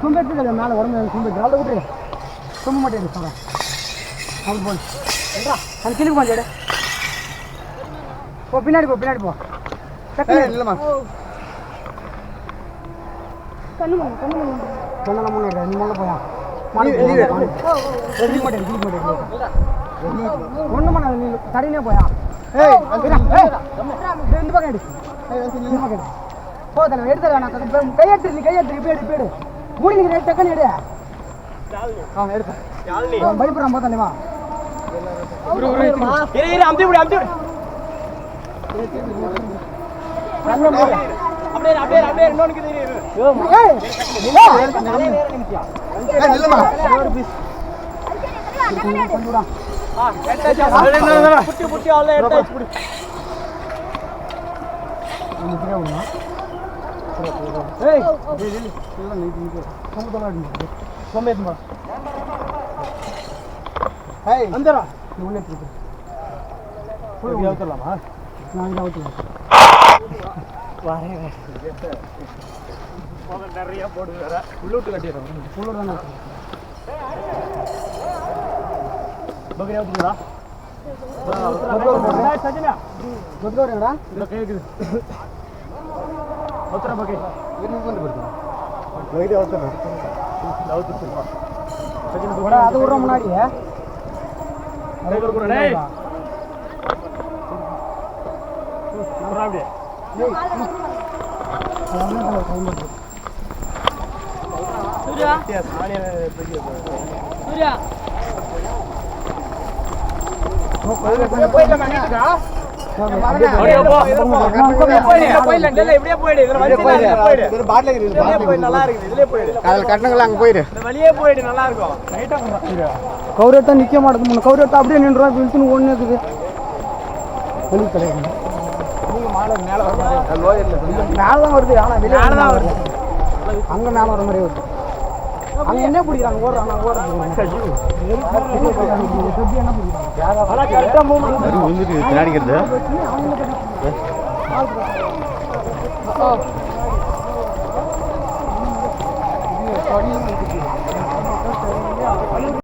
தும்பெட்டு மேலே உடம்பு தும்பெட்டு நல்லா விட்டு தும்ப மாட்டேங்குது அப்படி போன ஏன்றா அந்த கிளிக்கு கொஞ்சம் எடு. போ பின்னாடி போ பின்னாடி போ. இல்லைம்மா கண்ணு மணி கண்ணு மணி சொன்னா முன்னாடி நீ முதல்ல போயா. ஒன்றும் பண்ணாது நீ தடினே போயா. ஏய் இந்த பக்கம் எடு. எடுத்து கையெடுத்து நீ கையெடுத்து எடு. மூடி நீ டக்குன்னு எடு ஆ எடுத்து அவன் பயப்படுறான் போதானே வா இரு இரு அமுத்தி விடு அமுத்தி விடு. அப்படியே அப்படியே அப்படியே இரு, இன்னொன்னு இரு, இரு. ஏய், ஆ, எடுத்தாச்சு. புட்டி, புட்டி, அவ்வளவுதான், எடுத்தாச்சு, புடி. ஏய், இல்லை, நீ நீ சமத்தலாம் அடி. சோம்பேறி பா. ஏய், நிறைய போடு உள்ளூட்டு கட்டிடுறோம். உள்ளூர் தானே இந்த கேக்குது. அவுத்துச்சுப்பா. சஜினா, போடா, அது விடுற முன்னாடி அப்படியே. சூர்யா சூர்யா போயிடலாமா வீட்டுக்கா? அப்படியே போயிடு, போயிடு. நல்லா இருக்கும். கௌரவத்தான் நிற்க மாட்டேது கௌரவத்தை அப்படியே நின்றுவா இழுத்துன்னு ஒன்று இருக்குது வெளி கிடையாது தான் வருது வெளியே மேல தான் வருது. அங்கே மேலே வர மாதிரி வருது அங்கே என்ன பிடிக்கிறாங்க? ஓடுறாங்க ஓடுறாங்க. என்ன பிடிக்கிறாங்க